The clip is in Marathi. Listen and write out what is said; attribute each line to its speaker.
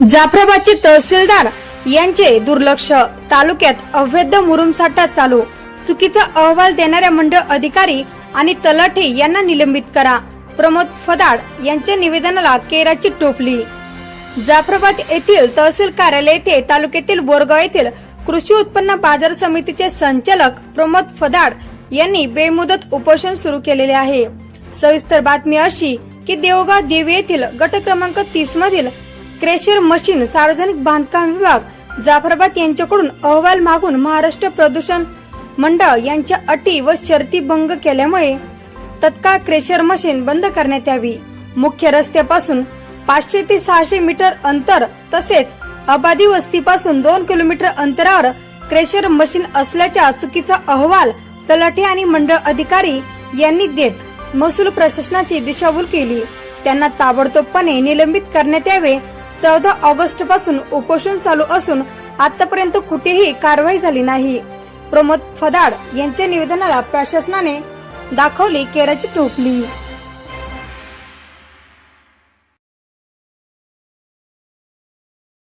Speaker 1: जाफराबादचे तहसीलदार यांचे दुर्लक्ष. तालुक्यात अवैध मुरुम साठा चालू. चुकीचा अहवाल देणाऱ्या मंडळ अधिकारी आणि तलाठी यांना निलंबित करा. प्रमोद फदाड यांच्या निवेदनाला केराची टोपली. जाफराबाद येथील तहसील कार्यालय येथे तालुक्यातील बोरगाव येथील कृषी उत्पन्न बाजार समितीचे संचालक प्रमोद फदाड यांनी बेमुदत उपोषण सुरू केलेले आहे. सविस्तर बातमी अशी की देवगाव देवी येथील गट क्रमांक तीस मधील क्रेशर मशीन सार्वजनिक बांधकाम विभाग जाफराबाद यांच्याकडून अहवाल मागून महाराष्ट्र प्रदूषण मंडळ यांच्या अटी व शर्ती भंग केल्यामुळे तत्काळ क्रेशर मशीन बंद करण्यात यावी. मुख्य रस्त्यापासून पाचशे ते सहाशे मीटर अंतर तसेच अबाधी वस्तीपासून दोन किलोमीटर अंतरावर क्रेशर मशीन असल्याच्या चुकीचा अहवाल तलाठी आणि मंडळ अधिकारी यांनी देत महसूल प्रशासनाची दिशाभूल केली. त्यांना ताबडतोबपणे निलंबित करण्यात यावे चौदा ऑगस्टपासून उपोषण चालू असून आतापर्यंत कुठेही कारवाई झाली नाही. प्रमोद फदाड यांच्या निवेदनाला प्रशासनाने दाखवली केराची टोपली.